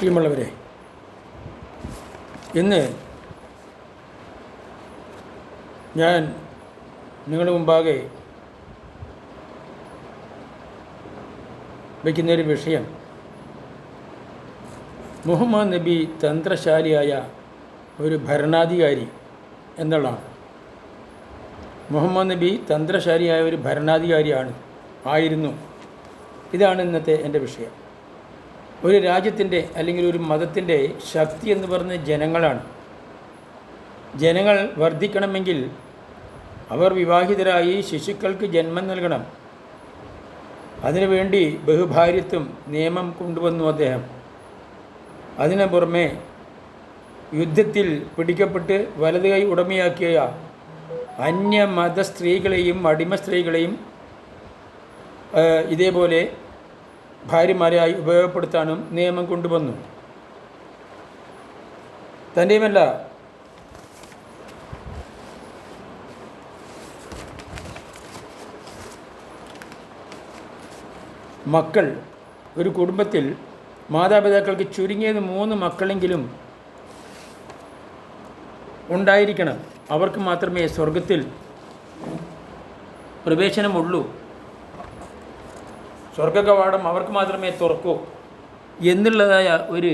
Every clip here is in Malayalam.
പ്രിയമുള്ളവരെ ഇന്ന് ഞാൻ നിങ്ങളുടെ മുമ്പാകെ വയ്ക്കുന്നൊരു വിഷയം. മുഹമ്മദ് നബി തന്ത്രശാലിയായ ഒരു ഭരണാധികാരി എന്നുള്ളതാണ്. മുഹമ്മദ് നബി തന്ത്രശാലിയായ ഒരു ഭരണാധികാരിയാണ് ആയിരുന്നു. ഇതാണ് ഇന്നത്തെ എന്റെ വിഷയം. ഒരു രാജ്യത്തിന്റെ അല്ലെങ്കിൽ ഒരു മതത്തിന്റെ ശക്തി എന്ന് പറയുന്നത് ജനങ്ങളാണ്. ജനങ്ങൾ വർദ്ധിക്കണമെങ്കിൽ അവർ വിവാഹിതരായി ശിശുക്കൾക്ക് ജന്മം നൽകണം. അതിനുവേണ്ടി ബഹുഭാര്യത്വം നിയമം കൊണ്ടുവന്നു അദ്ദേഹം. അതിനു പുറമെ യുദ്ധത്തിൽ പിടിക്കപ്പെട്ട് വലത് കൈ ഉടമയാക്കിയ അന്യമത സ്ത്രീകളെയും അടിമ സ്ത്രീകളെയും ഇതേപോലെ ഭാര്യമാരായി ഉപയോഗപ്പെടുത്താനും നിയമം കൊണ്ടുവന്നു. തന്റെയുമല്ല. മക്കൾ ഒരു കുടുംബത്തിൽ മാതാപിതാക്കൾക്ക് ചുരുങ്ങിയത് മൂന്ന് മക്കളെങ്കിലും ഉണ്ടായിരിക്കണം. അവർക്ക് മാത്രമേ സ്വർഗത്തിൽ പ്രവേശനമുള്ളൂ. സ്വർഗ കവാടം അവർക്ക് മാത്രമേ തുറക്കൂ എന്നുള്ളതായ ഒരു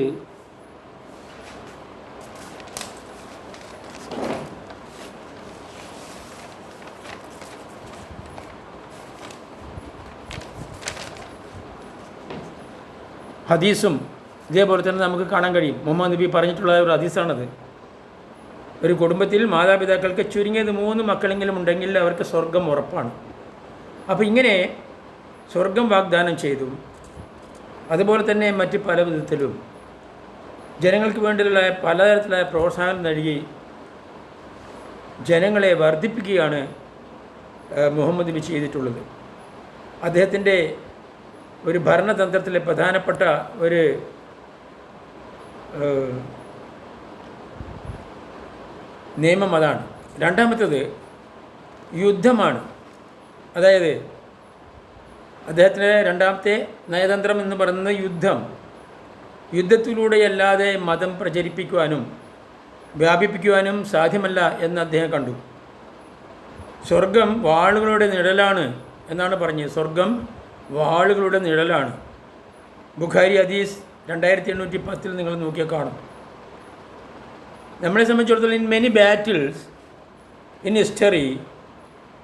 ഹദീസും ഇതേപോലെ തന്നെ നമുക്ക് കാണാൻ കഴിയും. മുഹമ്മദ് നബി പറഞ്ഞിട്ടുള്ള ഒരു ഹദീസാണത്. ഒരു കുടുംബത്തിൽ മാതാപിതാക്കൾക്ക് ചുരുങ്ങിയത് മൂന്ന് മക്കളെങ്കിലും ഉണ്ടെങ്കിൽ അവർക്ക് സ്വർഗം ഉറപ്പാണ്. അപ്പോൾ ഇങ്ങനെ സ്വർഗം വാഗ്ദാനം ചെയ്തു. അതുപോലെ തന്നെ മറ്റ് പല വിധത്തിലും ജനങ്ങൾക്ക് വേണ്ടിയുള്ള പലതരത്തിലായ പ്രോത്സാഹനം നൽകി ജനങ്ങളെ വർദ്ധിപ്പിക്കുകയാണ് മുഹമ്മദ് നബി ചെയ്തിട്ടുള്ളത്. അദ്ദേഹത്തിന്റെ ഒരു ഭരണതന്ത്രത്തിലെ പ്രധാനപ്പെട്ട ഒരു നിയമം അതാണ്. രണ്ടാമത്തേത് യുദ്ധമാണ്. അതായത് അദ്ദേഹത്തിന്റെ രണ്ടാമത്തെ നയതന്ത്രം എന്ന് പറയുന്നത് യുദ്ധം. യുദ്ധത്തിലൂടെയല്ലാതെ മതം പ്രചരിപ്പിക്കുവാനും വ്യാപിപ്പിക്കുവാനും സാധ്യമല്ല എന്ന് അദ്ദേഹം കണ്ടു. സ്വർഗം വാളുകളുടെ നിഴലാണ് എന്നാണ് പറഞ്ഞത്. സ്വർഗം വാളുകളുടെ നിഴലാണ്. ബുഖാരി അദീസ് രണ്ടായിരത്തി എണ്ണൂറ്റി പത്തിൽ നിങ്ങൾ നോക്കിയാൽ കാണും. നമ്മളെ സംബന്ധിച്ചിടത്തോളം in many battles in history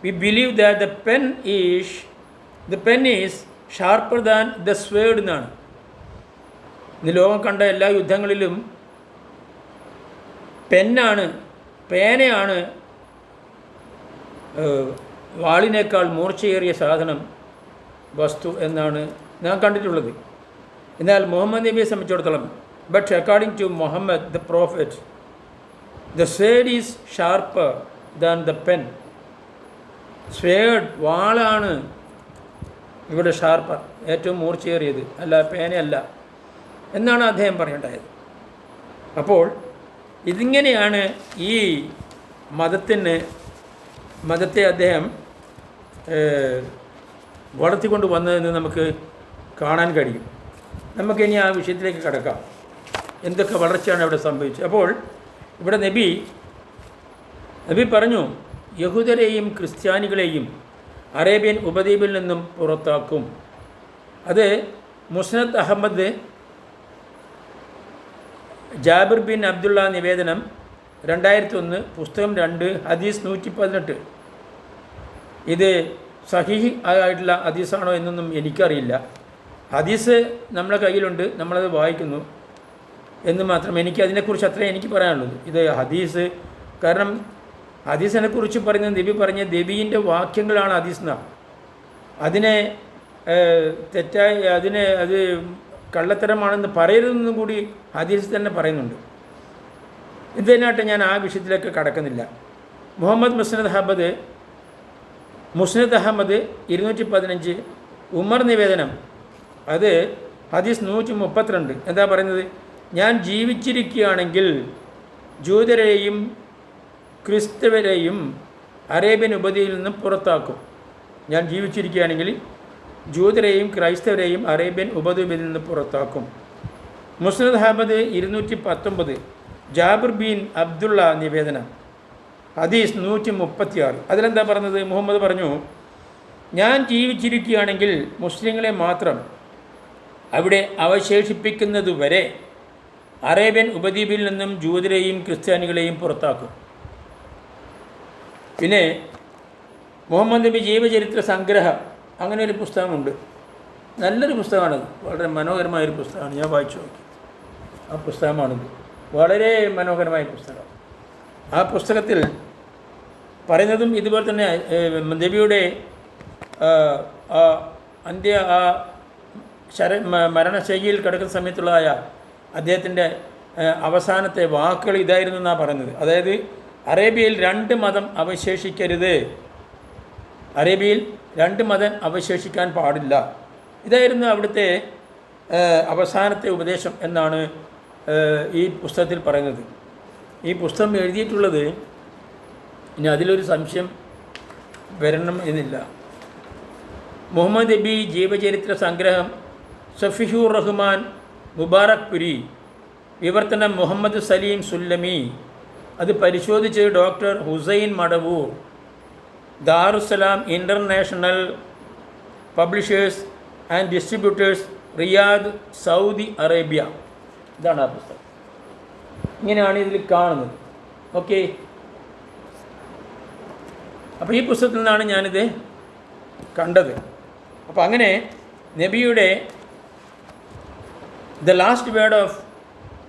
we believe that the pen is the pen is sharper than the sword എന്നാണ്. ഇന്ന് ലോകം കണ്ട എല്ലാ യുദ്ധങ്ങളിലും പെന്നാണ് പേനയാണ് വാളിനേക്കാൾ മൂർച്ചയേറിയ സാധനം വസ്തു എന്നാണ് ഞാൻ കണ്ടിട്ടുള്ളത്. എന്നാൽ മുഹമ്മദ് നബിയെ സംബന്ധിച്ചിടത്തോളം but according to Muhammad the prophet the sword is sharper than the pen sword വാളാണ് ഇവിടെ ഷാർപ്പർ ഏറ്റവും മൂർച്ചയേറിയത്. അല്ല പേനയല്ല എന്നാണ് അദ്ദേഹം പറയേണ്ടത്. അപ്പോൾ ഇതിങ്ങനെയാണ് ഈ മതത്തിന് മതത്തെ അദ്ദേഹം വളർത്തിക്കൊണ്ട് വന്നതെന്ന് നമുക്ക് കാണാൻ കഴിയും. നമുക്കിനി ആ വിഷയത്തിലേക്ക് കടക്കാം. എന്തൊക്കെ വളർച്ചയാണ് അവിടെ സംഭവിച്ചത്? അപ്പോൾ ഇവിടെ നബി നബി പറഞ്ഞു യഹൂദരെയും ക്രിസ്ത്യാനികളെയും അറേബ്യൻ ഉപദ്വീപിൽ നിന്നും പുറത്താക്കും. അത് Musnad Ahmad Jabir bin Abdullah നിവേദനം രണ്ടായിരത്തി ഒന്ന് പുസ്തകം രണ്ട് ഹദീസ് നൂറ്റി പതിനെട്ട് ഇത് സഹിഹ് ആയിട്ടുള്ള ഹദീസാണോ എന്നൊന്നും എനിക്കറിയില്ല. ഹദീസ് നമ്മളെ കയ്യിലുണ്ട് നമ്മളത് വായിക്കുന്നു എന്ന് മാത്രം എനിക്ക് അതിനെക്കുറിച്ച് അത്രേ എനിക്ക് പറയാനുള്ളത് ഇത് ഹദീസ് കാരണം ഹദീസിനെ കുറിച്ച് പറഞ്ഞ നബി പറഞ്ഞ നബീന്റെ വാക്യങ്ങളാണ് ഹദീസ് അതിനെ തെറ്റായി അതിനെ അത് കള്ളത്തരമാണെന്ന് പറയരുതെന്നും കൂടി ഹദീസ് തന്നെ പറയുന്നുണ്ട്. ഇതിനായിട്ട് ഞാൻ ആ വിഷയത്തിലേക്ക് കടക്കുന്നില്ല. മുഹമ്മദ് മുസ്നദ് അഹമ്മദ് മുസ്നദ് അഹമ്മദ് ഇരുന്നൂറ്റി പതിനഞ്ച് ഉമർ നിവേദനം അത് ഹദീസ് നൂറ്റി മുപ്പത്തിരണ്ട് എന്താ പറയുന്നത്? ഞാൻ ജീവിച്ചിരിക്കുകയാണെങ്കിൽ ജൂതരെയും ക്രിസ്തവരെയും അറേബ്യൻ ഉപതിയിൽ നിന്നും പുറത്താക്കും. ഞാൻ ജീവിച്ചിരിക്കുകയാണെങ്കിൽ ജൂതരെയും ക്രൈസ്തവരെയും അറേബ്യൻ ഉപദ്വീപിൽ നിന്ന് പുറത്താക്കും. മുസ്നദ് അഹമ്മദ് ഇരുന്നൂറ്റി പത്തൊമ്പത് ജാബിർ ബീൻ അബ്ദുള്ള നിവേദനം. ഹദീസ് നൂറ്റി മുപ്പത്തി ആറ് അതിലെന്താ പറഞ്ഞത്? മുഹമ്മദ് പറഞ്ഞു ഞാൻ ജീവിച്ചിരിക്കുകയാണെങ്കിൽ മുസ്ലിങ്ങളെ മാത്രം അവിടെ അവശേഷിപ്പിക്കുന്നതുവരെ അറേബ്യൻ ഉപദ്വീപിൽ നിന്നും ജൂതരെയും ക്രിസ്ത്യാനികളെയും പുറത്താക്കും. പിന്നെ മുഹമ്മദ് നബി ജീവചരിത്ര സംഗ്രഹം അങ്ങനെ ഒരു പുസ്തകമുണ്ട്. നല്ലൊരു പുസ്തകമാണത് വളരെ മനോഹരമായൊരു പുസ്തകമാണ്. ഞാൻ വായിച്ചു നോക്കി. ആ പുസ്തകമാണിത് വളരെ മനോഹരമായ പുസ്തകം. ആ പുസ്തകത്തിൽ പറയുന്നതും ഇതുപോലെ തന്നെ നബിയുടെ അന്ത്യ ആ ശര മരണശൈലിയിൽ കിടക്കുന്ന സമയത്തുള്ളതായ അദ്ദേഹത്തിന്റെ അവസാനത്തെ വാക്കുകൾ ഇതായിരുന്നു എന്നാണ് പറയുന്നത്. അതായത് അറേബ്യയിൽ രണ്ട് മതം അവശേഷിക്കരുത്. അറേബ്യയിൽ രണ്ട് മതം അവശേഷിക്കാൻ പാടില്ല. ഇതായിരുന്നു അവിടുത്തെ അവസാനത്തെ ഉപദേശം എന്നാണ് ഈ പുസ്തകത്തിൽ പറയുന്നത്. ഈ പുസ്തകം എഴുതിയിട്ടുള്ളത് ഇനി അതിലൊരു സംശയം വരണം എന്നില്ല. മുഹമ്മദ് നബി ജീവചരിത്ര സംഗ്രഹം സഫിഹുർ റഹ്മാൻ മുബാറക് പുരി വിവർത്തനം മുഹമ്മദ് സലീം സുല്ലമി അത് പരിശോധിച്ച് doctor Hussain Madavoor. Darussalam international publishers and distributors Riyadh Saudi Arabia. ഇതാണ് ആ പുസ്തകം. ഇങ്ങനെയാണ് ഇതിൽ കാണുന്നത്. ഓക്കെ. അപ്പോൾ ഈ പുസ്തകത്തിൽ നിന്നാണ് ഞാനിത് കണ്ടത്. അപ്പോൾ അങ്ങനെ നബിയുടെ the last word of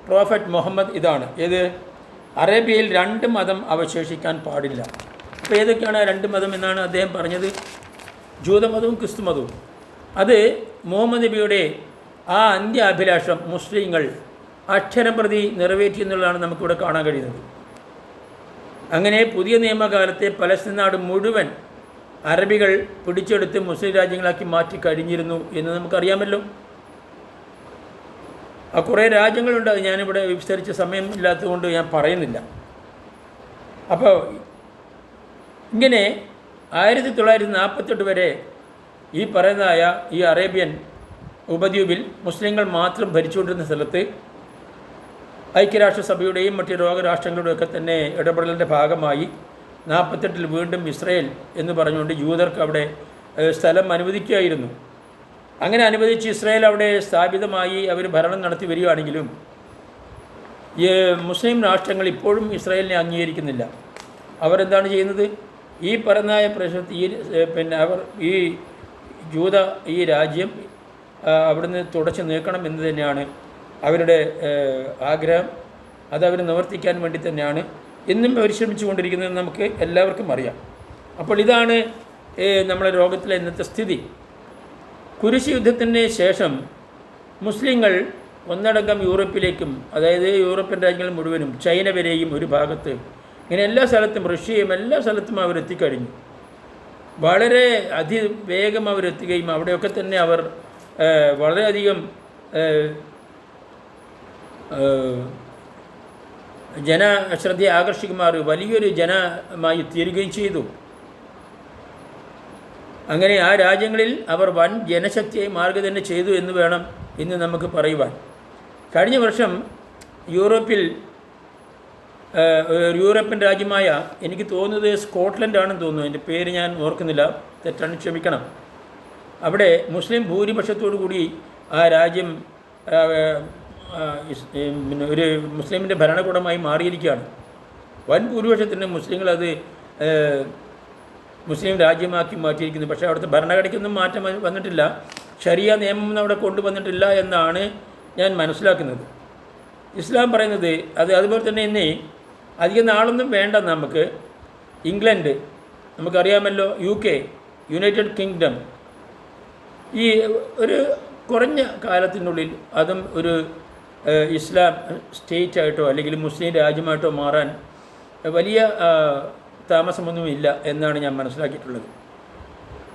prophet Muhammad ഇതാണ്. ഏത്? അറേബ്യയിൽ രണ്ട് മതം അവശേഷിക്കാൻ പാടില്ല. അപ്പോൾ ഏതൊക്കെയാണ് രണ്ട് മതം എന്നാണ് അദ്ദേഹം പറഞ്ഞത്? ജൂതമതവും ക്രിസ്തുമതവും അത് മുഹമ്മദ് നബിയുടെ ആ അന്ത്യ അഭിലാഷം മുസ്ലിങ്ങൾ അക്ഷരം പ്രതി നിറവേറ്റി എന്നുള്ളതാണ് നമുക്കിവിടെ കാണാൻ കഴിയുന്നത്. അങ്ങനെ പുതിയ നിയമകാലത്തെ പലസ്തീൻ നാട് മുഴുവൻ അറബികൾ പിടിച്ചെടുത്ത് മുസ്ലിം രാജ്യങ്ങളാക്കി മാറ്റി കഴിഞ്ഞിരുന്നു എന്ന് നമുക്കറിയാമല്ലോ. കുറേ രാജ്യങ്ങളുണ്ട്. അത് ഞാനിവിടെ വിസ്തരിച്ച സമയം ഇല്ലാത്തതുകൊണ്ട് ഞാൻ പറയുന്നില്ല. അപ്പോൾ ഇങ്ങനെ ആയിരത്തി തൊള്ളായിരത്തി നാൽപ്പത്തെട്ട് വരെ ഈ പറയുന്നതായ ഈ അറേബ്യൻ ഉപദ്വീപിൽ മുസ്ലിങ്ങൾ മാത്രം ഭരിച്ചുകൊണ്ടിരുന്ന സ്ഥലത്ത് ഐക്യരാഷ്ട്രസഭയുടെയും മറ്റ് രോഗരാഷ്ട്രങ്ങളുടെയും ഒക്കെ തന്നെ ഇടപെടലിന്റെ ഭാഗമായി നാൽപ്പത്തെട്ടിൽ വീണ്ടും ഇസ്രയേൽ എന്ന് പറഞ്ഞുകൊണ്ട് യൂതർക്ക് അവിടെ സ്ഥലം അനുവദിക്കുകയായിരുന്നു. അങ്ങനെ അനുവദിച്ച് ഇസ്രായേൽ അവിടെ സ്ഥാപിതമായി അവർ ഭരണം നടത്തി വരികയാണെങ്കിലും ഈ മുസ്ലിം രാഷ്ട്രങ്ങൾ ഇപ്പോഴും ഇസ്രായേലിനെ അംഗീകരിക്കുന്നില്ല. അവരെന്താണ് ചെയ്യുന്നത്? ഈ പറഞ്ഞ പ്രശ്നത്തിൽ ഈ പിന്നെ അവർ ഈ ജൂത ഈ രാജ്യം അവിടുന്ന് തുടച്ചു നീക്കണം എന്ന് തന്നെയാണ് അവരുടെ ആഗ്രഹം. അതവർ നിവർത്തിക്കാൻ വേണ്ടി തന്നെയാണ് എന്നും പരിശ്രമിച്ചു കൊണ്ടിരിക്കുന്നത് നമുക്ക് എല്ലാവർക്കും അറിയാം. അപ്പോൾ ഇതാണ് നമ്മുടെ ലോകത്തിലെ ഇന്നത്തെ സ്ഥിതി. കുരിശ് യുദ്ധത്തിന് ശേഷം മുസ്ലിങ്ങൾ ഒന്നടങ്കം യൂറോപ്പിലേക്കും അതായത് യൂറോപ്യൻ രാജ്യങ്ങൾ മുഴുവനും ചൈന വരെയും ഒരു ഭാഗത്ത് ഇങ്ങനെ എല്ലാ സ്ഥലത്തും റഷ്യയും എല്ലാ സ്ഥലത്തും അവരെത്തിക്കഴിഞ്ഞു. വളരെ അതിവേഗം അവരെത്തുകയും അവിടെയൊക്കെ തന്നെ അവർ വളരെയധികം ജന ശ്രദ്ധയെ ജനശ്രദ്ധയെ ആകർഷിക്കുമാർ വലിയൊരു ജനമായി തീരുകയും ചെയ്തു. അങ്ങനെ ആ രാജ്യങ്ങളിൽ അവർ വൻ ജനശക്തിയെ മാർഗ തന്നെ ചെയ്തു എന്ന് വേണം ഇന്ന് നമുക്ക് പറയുവാൻ. കഴിഞ്ഞ വർഷം യൂറോപ്പിൽ യൂറോപ്യൻ രാജ്യമായ എനിക്ക് തോന്നുന്നത് സ്കോട്ട്ലൻഡ് ആണെന്ന് തോന്നുന്നു. എന്റെ പേര് ഞാൻ ഓർക്കുന്നില്ല. തെറ്റാണ് ക്ഷമിക്കണം. അവിടെ മുസ്ലിം ഭൂരിപക്ഷത്തോടു കൂടി ആ രാജ്യം പിന്നെ ഒരു മുസ്ലിമിന്റെ ഭരണകൂടമായി മാറിയിരിക്കുകയാണ്. വൻ ഭൂരിപക്ഷത്തിന് മുസ്ലിങ്ങൾ അത് മുസ്ലിം രാജ്യമാക്കി മാറ്റിയിരിക്കുന്നു. പക്ഷേ അവിടുത്തെ ഭരണഘടനയ്ക്കൊന്നും മാറ്റം വന്നിട്ടില്ല. ശരിയ നിയമം അവിടെ കൊണ്ടുവന്നിട്ടില്ല എന്നാണ് ഞാൻ മനസ്സിലാക്കുന്നത്. ഇസ്ലാം പറയുന്നത് അത് അതുപോലെ തന്നെ ഇനി അധികം നാളൊന്നും വേണ്ട നമുക്ക്. ഇംഗ്ലണ്ട് നമുക്കറിയാമല്ലോ യു കെ യുണൈറ്റഡ് കിങ്ഡം. ഈ ഒരു കുറഞ്ഞ കാലത്തിനുള്ളിൽ അതും ഒരു ഇസ്ലാം സ്റ്റേറ്റായിട്ടോ അല്ലെങ്കിൽ മുസ്ലിം രാജ്യമായിട്ടോ മാറാൻ വലിയ താമസമൊന്നുമില്ല എന്നാണ് ഞാൻ മനസ്സിലാക്കിയിട്ടുള്ളത്.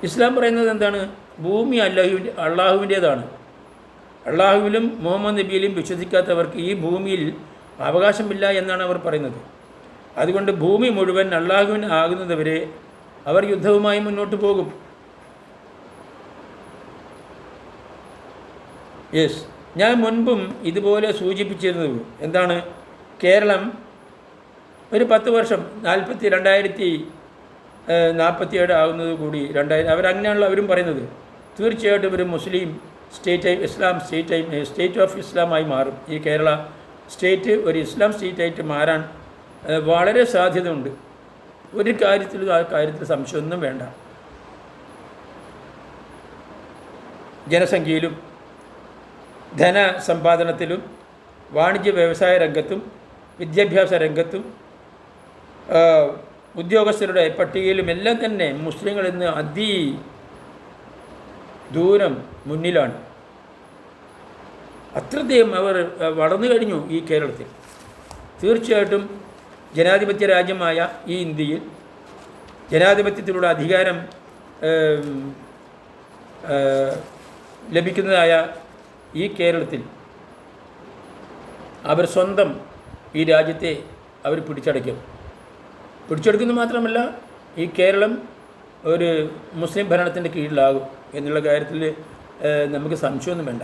ഇസ്ലാം പറയുന്നത് എന്താണ്? ഭൂമി അല്ലാഹുവിന്റെ അള്ളാഹുവിന്റേതാണ്. അള്ളാഹുവിലും മുഹമ്മദ് നബിയിലും വിശ്വസിക്കാത്തവർക്ക് ഈ ഭൂമിയിൽ അവകാശമില്ല എന്നാണ് അവർ പറയുന്നത്. അതുകൊണ്ട് ഭൂമി മുഴുവൻ അള്ളാഹുവിന് ആകുന്നതുവരെ അവർ യുദ്ധവുമായി മുന്നോട്ട് പോകും. യെസ് ഞാൻ മുൻപും ഇതുപോലെ സൂചിപ്പിച്ചിരുന്നത് എന്താണ്? കേരളം ഒരു പത്ത് വർഷം നാൽപ്പത്തി രണ്ടായിരത്തി നാൽപ്പത്തിയേഴ് ആകുന്നത് കൂടി രണ്ടായിരം അവരങ്ങനെയാണല്ലോ അവരും പറയുന്നത്. തീർച്ചയായിട്ടും ഒരു മുസ്ലിം state Islam state state of ഇസ്ലാമായി മാറും. ഈ കേരള സ്റ്റേറ്റ് ഒരു ഇസ്ലാം സ്റ്റേറ്റായിട്ട് മാറാൻ വളരെ സാധ്യതയുണ്ട്. ഒരു കാര്യത്തിൽ ആ കാര്യത്തിൽ സംശയമൊന്നും വേണ്ട. ജനസംഖ്യയിലും ധനസമ്പാദനത്തിലും വാണിജ്യ വ്യവസായ രംഗത്തും വിദ്യാഭ്യാസ രംഗത്തും ഉദ്യോഗസ്ഥരുടെ പട്ടികയിലും എല്ലാം തന്നെ മുസ്ലിങ്ങൾ ഇന്ന് അതി ദൂരം മുന്നിലാണ്. അത്രയധികം അവർ വളർന്നു കഴിഞ്ഞു ഈ കേരളത്തിൽ. തീർച്ചയായിട്ടും ജനാധിപത്യ രാജ്യമായ ഈ ഇന്ത്യയിൽ ജനാധിപത്യത്തിലൂടെ അധികാരം ലഭിക്കുന്നതായ ഈ കേരളത്തിൽ അവർ സ്വന്തം ഈ രാജ്യത്തെ അവർ പിടിച്ചടയ്ക്കും. പിടിച്ചെടുക്കുന്നത് മാത്രമല്ല ഈ കേരളം ഒരു മുസ്ലിം ഭരണത്തിന്റെ കീഴിലാകും എന്നുള്ള കാര്യത്തിൽ നമുക്ക് സംശയമൊന്നും വേണ്ട.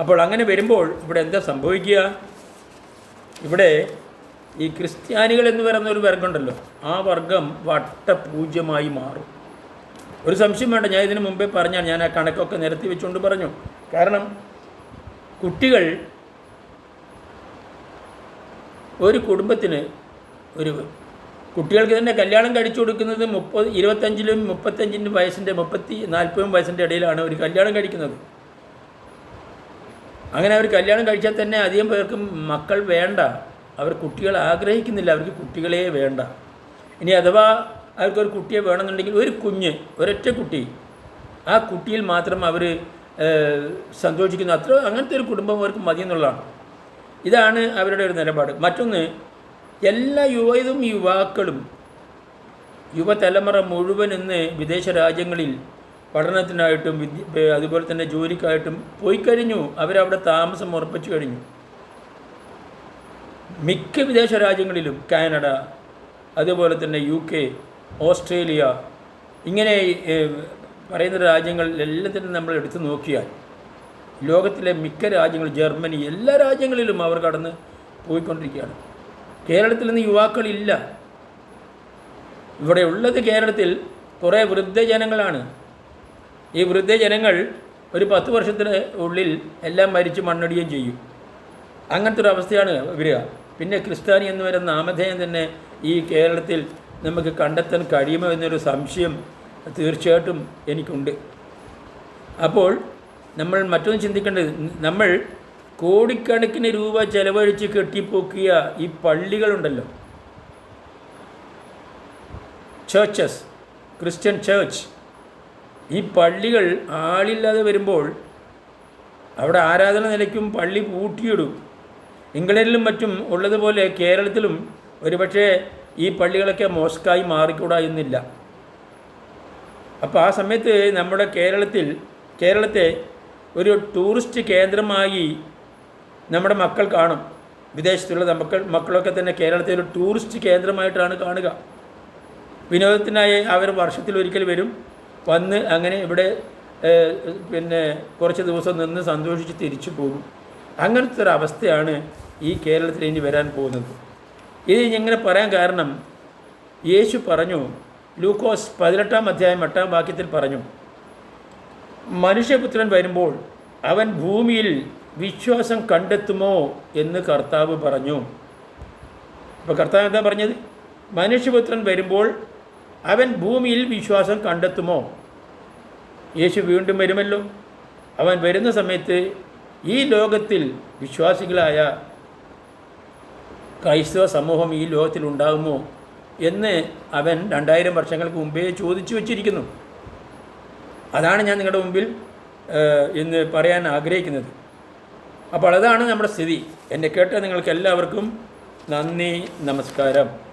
അപ്പോൾ അങ്ങനെ വരുമ്പോൾ ഇവിടെ എന്താ സംഭവിക്കുക? ഇവിടെ ഈ ക്രിസ്ത്യാനികൾ എന്ന് പറയുന്ന ഒരു വർഗമുണ്ടല്ലോ ആ വർഗം വട്ടപൂജ്യമായി മാറും. ഒരു സംശയം വേണ്ട ഞാൻ ഇതിനു മുമ്പേ പറഞ്ഞാൽ ഞാൻ ആ കണക്കൊക്കെ നിരത്തി വെച്ചുകൊണ്ട് പറഞ്ഞു. കാരണം കുട്ടികൾ ഒരു കുടുംബത്തിന് ഒരു കുട്ടികൾക്ക് തന്നെ കല്യാണം കഴിച്ചു കൊടുക്കുന്നത് മുപ്പത് ഇരുപത്തഞ്ചിലും മുപ്പത്തഞ്ചിന്റെ വയസ്സിന്റെ മുപ്പത്തി നാൽപ്പതും വയസ്സിന്റെ ഇടയിലാണ് അവർ കല്യാണം കഴിക്കുന്നത്. അങ്ങനെ അവർ കല്യാണം കഴിച്ചാൽ തന്നെ അധികം പേർക്കും മക്കൾ വേണ്ട. അവർ കുട്ടികൾ ആഗ്രഹിക്കുന്നില്ല. അവർക്ക് കുട്ടികളെ വേണ്ട. ഇനി അഥവാ അവർക്കൊരു കുട്ടിയെ വേണമെന്നുണ്ടെങ്കിൽ ഒരു കുഞ്ഞ് ഒരൊറ്റ കുട്ടി ആ കുട്ടിയിൽ മാത്രം അവർ സന്തോഷിക്കുന്നു. അത്ര അങ്ങനത്തെ ഒരു കുടുംബം അവർക്ക് മതി എന്നുള്ളതാണ്. ഇതാണ് അവരുടെ ഒരു നിലപാട്. മറ്റൊന്ന് എല്ലാ യുവതും യുവാക്കളും യുവതലമുറ മുഴുവൻ ഇന്ന് വിദേശ രാജ്യങ്ങളിൽ പഠനത്തിനായിട്ടും വിദ്യ അതുപോലെ തന്നെ ജോലിക്കായിട്ടും പോയി കഴിഞ്ഞു അവരവിടെ താമസം ഉറപ്പിച്ചു കഴിഞ്ഞു. മിക്ക വിദേശ രാജ്യങ്ങളിലും കാനഡ അതുപോലെ തന്നെ യു കെ ഓസ്ട്രേലിയ ഇങ്ങനെ പറയുന്ന രാജ്യങ്ങളിലെല്ലാം തന്നെ നമ്മൾ എടുത്തു നോക്കിയാൽ ലോകത്തിലെ മിക്ക രാജ്യങ്ങൾ ജർമ്മനി എല്ലാ രാജ്യങ്ങളിലും അവർ കടന്ന് പോയിക്കൊണ്ടിരിക്കുകയാണ്. കേരളത്തിൽ നിന്ന് യുവാക്കളില്ല. ഇവിടെ ഉള്ളത് കേരളത്തിൽ കുറേ വൃദ്ധജനങ്ങളാണ്. ഈ വൃദ്ധജനങ്ങൾ ഒരു പത്ത് വർഷത്തിന് ഉള്ളിൽ എല്ലാം മരിച്ച് മണ്ണടിയും ചെയ്യും. അങ്ങനത്തെ ഒരു അവസ്ഥയാണ് വരിക. പിന്നെ ക്രിസ്ത്യാനി എന്ന് വരുന്ന നാമധേയം തന്നെ ഈ കേരളത്തിൽ നമുക്ക് കണ്ടെത്താൻ കഴിയുമോ എന്നൊരു സംശയം തീർച്ചയായിട്ടും എനിക്കുണ്ട്. അപ്പോൾ നമ്മൾ മറ്റൊന്ന് ചിന്തിക്കേണ്ടത് നമ്മൾ കോടിക്കണക്കിന് രൂപ ചെലവഴിച്ച് കെട്ടിപ്പൊക്കിയ ഈ പള്ളികളുണ്ടല്ലോ. ചേർച്ചസ് ക്രിസ്ത്യൻ ചേർച്ച് ഈ പള്ളികൾ ആളില്ലാതെ വരുമ്പോൾ അവിടെ ആരാധന നിലയ്ക്കും പള്ളി പൂട്ടിയിടും. ഇംഗ്ലണ്ടിലും മറ്റും ഉള്ളതുപോലെ കേരളത്തിലും ഒരുപക്ഷെ ഈ പള്ളികളൊക്കെ മോസ്കായി മാറിക്കൂടാ എന്നില്ല. അപ്പോൾ ആ സമയത്ത് നമ്മുടെ കേരളത്തിൽ കേരളത്തെ ഒരു ടൂറിസ്റ്റ് കേന്ദ്രമായി നമ്മുടെ മക്കൾ കാണും. വിദേശത്തുള്ള മക്കൾ മക്കളൊക്കെ തന്നെ കേരളത്തെ ഒരു ടൂറിസ്റ്റ് കേന്ദ്രമായിട്ടാണ് കാണുക. വിനോദത്തിനായി അവർ വർഷത്തിൽ ഒരിക്കൽ വരും. വന്ന് അങ്ങനെ ഇവിടെ പിന്നെ കുറച്ച് ദിവസം നിന്ന് സന്തോഷിച്ച് തിരിച്ചു പോകും. അങ്ങനത്തെ ഒരു അവസ്ഥയാണ് ഈ കേരളത്തിൽ ഇനി വരാൻ പോകുന്നത്. ഇത് ഇങ്ങനെ പറയാൻ കാരണം യേശു പറഞ്ഞു ലൂക്കോസ് പതിനെട്ടാം അധ്യായം എട്ടാം വാക്യത്തിൽ പറഞ്ഞു മനുഷ്യപുത്രൻ വരുമ്പോൾ അവൻ ഭൂമിയിൽ വിശ്വാസം കണ്ടെത്തുമോ എന്ന് കർത്താവ് പറഞ്ഞു. അപ്പോൾ കർത്താവ് എന്താ പറഞ്ഞത്? മനുഷ്യപുത്രൻ വരുമ്പോൾ അവൻ ഭൂമിയിൽ വിശ്വാസം കണ്ടെത്തുമോ? യേശു വീണ്ടും വരുമല്ലോ. അവൻ വരുന്ന സമയത്ത് ഈ ലോകത്തിൽ വിശ്വാസികളായ ക്രൈസ്തവ സമൂഹം ഈ ലോകത്തിൽ ഉണ്ടാകുമോ എന്ന് അവൻ രണ്ടായിരം വർഷങ്ങൾക്ക് മുമ്പേ ചോദിച്ചു വച്ചിരിക്കുന്നു. അതാണ് ഞാൻ നിങ്ങളുടെ മുമ്പിൽ ഇന്ന് പറയാൻ ആഗ്രഹിക്കുന്നത്. അപ്പോൾ അതാണ് നമ്മുടെ സ്ഥിതി. എന്നെ കേട്ട നിങ്ങൾക്ക് എല്ലാവർക്കും നന്ദി നമസ്കാരം.